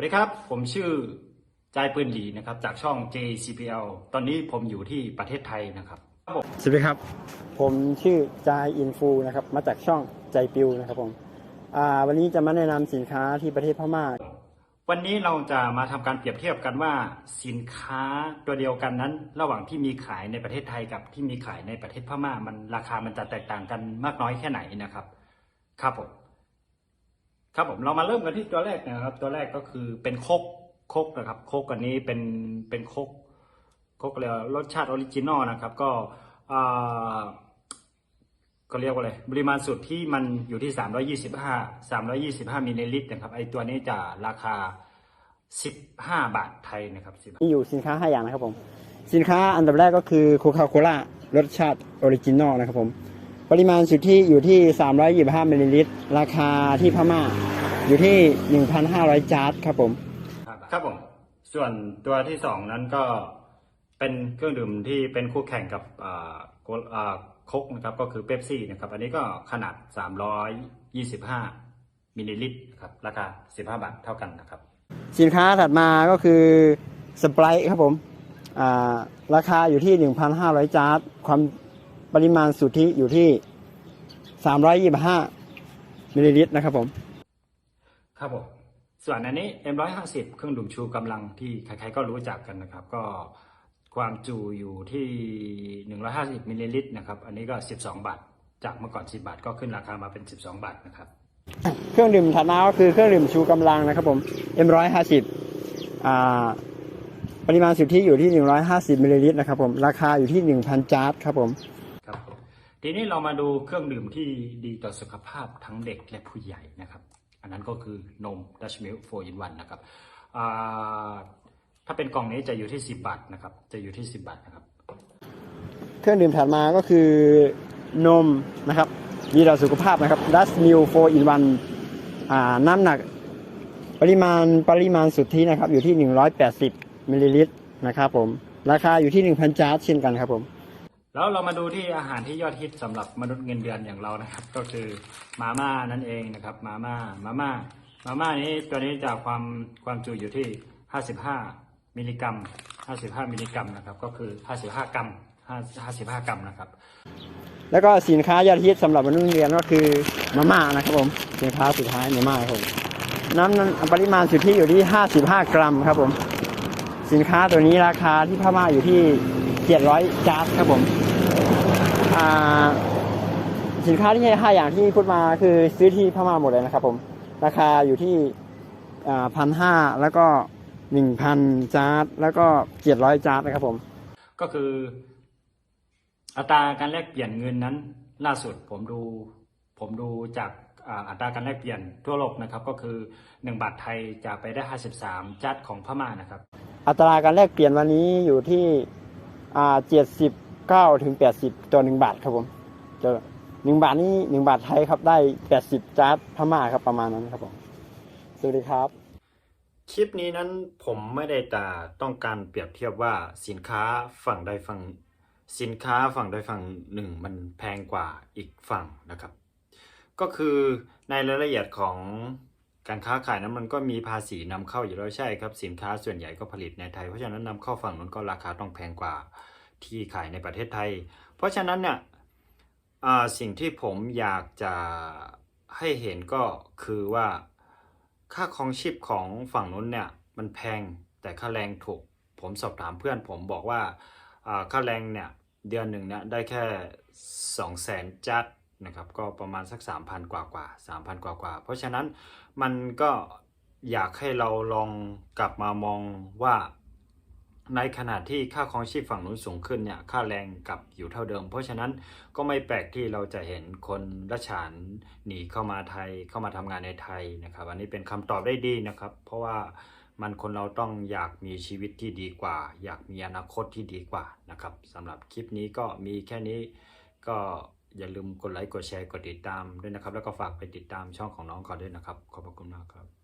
วัสดีครับ ผมชื่อจายปืนหลีนะครับ จากช่อง JCPL ตอนนี้ผมอยู่ที่ประเทศไทยนะครับครับผมสวัสดีครับ ผมชื่อจายอินฟูนะครับ มาจากช่องใจปิวนะครับผมอ่าวันนี้จะมาแนะนำสินค้าที่ประเทศพม่า วันนี้เราจะมาทำการเปรียบเทียบกันว่าสินค้าตัวเดียวกันนั้น ระหว่างที่มีขายในประเทศไทยกับที่มีขายในประเทศพม่า มันราคามันจะแตกต่างกันมากน้อยแค่ไหนนะครับ ครับผม ครับผมเรามาเริ่มกันที่ตัวแรกนะครับ ตัวแรกก็คือเป็นโคกโคกนะครับโคกอันนี้เป็นเป็นโคกโคกเรียกรสชาติออริจินอลนะครับ ก็อ่าก็เรียกว่าอะไรปริมาณสุดที่มันอยู่ที่ 325 325มิลลิลิตรนะครับไอตัวนี้จะราคา 15 บาทไทยนะครับมีอยู่สินค้า 5 อย่างนะครับผม สินค้าอันดับแรกก็คือโคคาโคล่ารสชาติออริจินอลนะครับผม ปริมาณสุดทธิอยู่ที่ 325มิลลิลิตรราคาที่พม่า อยู่ที่ 1,500 จาร์ดครับผม ครับผม ส่วนตัวที่สองนั้นก็เป็นเครื่องดื่มที่เป็นคู่แข่งกับอ่าโคอ่าโคกนะครับก็คือเ e ปซี่นะครับ อันนี้ก็ขนาด 325 มิลลิลิตรครับราคา 15 บาทเท่ากันนะครับ สินค้าถัดมาก็คือสไปร์ครับผมอ่าราคาอยู่ที่ 1,500 จาร์ดความปริมาณสุทธิอยู่ที่ 325 มิลลิลิตรนะครับผม ครับผมส่วนอันนี้ M150 เครื่องดื่มชูกำลังที่ใครๆก็รู้จักกันนะครับ ก็ความจุอยู่ที่ 150มิลลิลิตรนะครับ อันนี้ก็ 12 บาท จากเมื่อก่อน 10 บาทก็ขึ้นราคามาเป็น 12 บาทนะครับ เครื่องดื่มถัดมาก็คือเครื่องดื่มชูกำลังนะครับผม M150 อ่าปริมาณสุทธิอยู่ที่ 150มิลลิลิตรนะครับผม ราคาอยู่ที่ 1,000จาร์ดครับผม ครับผม ทีนี้เรามาดูเครื่องดื่มที่ดีต่อสุขภาพทั้งเด็กและผู้ใหญ่นะครับ อันนั้นก็คือนม Dutch Milk 4 in 1นะครับถ้าเป็นกล่องนี้จะอยู่ที่ 10 บาทนะครับ จะอยู่ที่ 10 บาทนะครับ เครื่องดื่มถัดมาก็คือนมนะครับดีต่อสุขภาพนะครับ Dutch Mill 4 in 1อ่าน้ำหนักปริมาณปริมาณสุทธินะครับอยู่ที่ 180มิลลิลิตรนะครับผม ราคาอยู่ที่ 1,000จาร์ดเช่นกันครับผม แล้วเรามาดูที่อาหารที่ยอดฮิตสำหรับมนุษย์เงินเดือนอย่างเรานะครับ ก็คือมาม่านั่นเองนะครับ มาม่ามาม่ามาม่านี้ตัวนี้จะความความจุอยู่ที่ 55 มิลลิกรัม 55 มิลลิกรัมนะครับ ก็คือ 55 กรัม 55 กรัมนะครับ แล้วก็สินค้ายอดฮิตสำหรับมนุษย์เงินเดือนก็คือมาม่านะครับผม สินค้าสุดท้ายมาม่าครับผม น้ำนั้นปริมาณสุทธิอยู่ที่ 55 กรัมครับผม สินค้าตัวนี้ราคาที่พม่าอยู่ที่ 700จาร์ครับผม สินค้าที่ห้าอย่างที่พูดมาคือซื้อที่พม่าหมดเลยนะครับ ผม ราคาอยู่ที่พันห้าแล้วก็หนึ่งพันจาร์ดแล้วก็เจ็ดร้อยจาร์ดนะครับผม ก็คือ อัตราการแลกเปลี่ยนเงินนั้น ล่าสุดผมดู ผมดูจากอ่าอัตราการแลกเปลี่ยนทั่วโลกนะครับ ก็คือ1บาทไทยจะไปได้53จัดของพม่านะครับ อัตราการแลกเปลี่ยนวันนี้อยู่ที่อ่าเจ็ดสิบ เก้าถึงแปดสิบต่อหนึ่งบาทครับผมจะหนึ่งบาทนี่หนึ่งบาทไทยครับได้แปดสิบจาร์ดพม่าครับประมาณนั้นครับผมสวัสดีครับ คลิปนี้นั้นผมไม่ได้แต่ต้องการเปรียบเทียบว่าสินค้าฝั่งใดฝั่งสินค้าฝั่งใดฝั่งหนึ่งมันแพงกว่าอีกฝั่งนะครับ ก็คือในรายละเอียดของการค้าขายนั้นมันก็มีภาษีนำเข้าอยู่แล้วใช่ครับสินค้าส่วนใหญ่ก็ผลิตในไทยเพราะฉะนั้นนำเข้าฝั่งนั้นก็ราคาต้องแพงกว่า ที่ขายในประเทศไทย เพราะฉะนั้นเนี่ยสิ่งที่ผมอยากจะให้เห็นก็คือว่าค่าครองชีพของฝั่งนู้นเนี่ยมันแพงแต่ค่าแรงถูก ผมสอบถามเพื่อนผมบอกว่าอ่าค่าแรงเนี่ยเดือนหนึ่งเนี่ยได้แค่2 0 0แสนจัดนะครับก็ประมาณสัก 3,000 กว่ากว่า3,000 กว่ากว่า เพราะฉะนั้นมันก็อยากให้เราลองกลับมามองว่า ในขณะที่ค่าครองชีพฝั่งนู้นสูงขึ้นเนี่ยค่าแรงกับอยู่เท่าเดิม เพราะฉะนั้นก็ไม่แปลกที่เราจะเห็นคนรัชฉานหนีเข้ามาไทยเข้ามาทำงานในไทยนะครับ อันนี้เป็นคำตอบได้ดีนะครับ เพราะว่ามันคนเราต้องอยากมีชีวิตที่ดีกว่า อยากมีอนาคตที่ดีกว่านะครับสำหรับคลิปนี้ก็มีแค่นี้ก็อย่าลืมกดไลค์กดแชร์กดติดตามด้วยนะครับ แล้วก็ฝากไปติดตามช่องของน้องเขาด้วยนะครับ ขอบพระคุณมากครับ